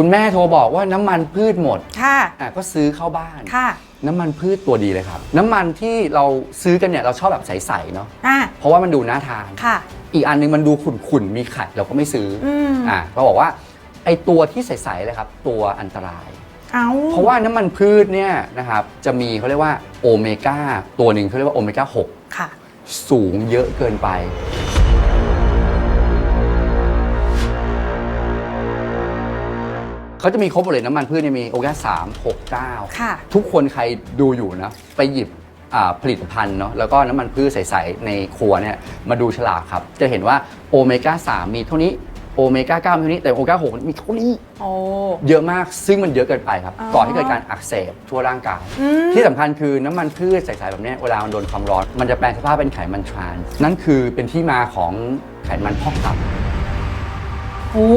คุณแม่โทรบอกว่าน้ำมันพืชหมดค่ะ อะก็ซื้อเข้าบ้าน ค่ะ น้ำมันพืชตัวดีเลยครับ น้ำมันที่เราซื้อกันเนี่ยเราชอบแบบใสๆเนาะอะ เพราะว่ามันดูน่าทาน ค่ะ อีกอันนึงมันดูขุ่นๆมีไข่เราก็ไม่ซื้อออืมอะก็บอกว่าไอตัวที่ใสๆเลยครับตัวอันตราย เอาเพราะว่าน้ำมันพืชเนี่ยนะครับจะมีเขาเรียกว่าโอเมก้าตัวหนึ่งเขาเรียกว่าโอเมก้า ค่ะ 6 สูงเยอะเกินไป เขาจะมีครบหมดเลยน้ำมันพืชเนี่ยมีโอเมก้าสามหกเก้าค่ะ ทุกคนใครดูอยู่นะ ไปหยิบอ่าผลิตภัณฑ์เนาะแล้วก็น้ำมันพืชใสๆในครัวเนี่ยมาดูฉลากครับ จะเห็นว่าโอเมก้า3มีเท่านี้โอเมก้า9มีเท่านี้แต่โอเมก้า6มีเท่านี้ โอ้ เยอะมากซึ่งมันเยอะเกินไปครับอ๋อก่อให้เกิดการอักเสบทั่วร่างกาย อืม ที่สำคัญคือน้ำมันพืชใสๆแบบเนี้ยเวลามันโดนความร้อน มันจะแปลงสภาพเป็นไขมันทรานส์นั่นคือเป็นที่มาของไขมันพอกตับ โอ้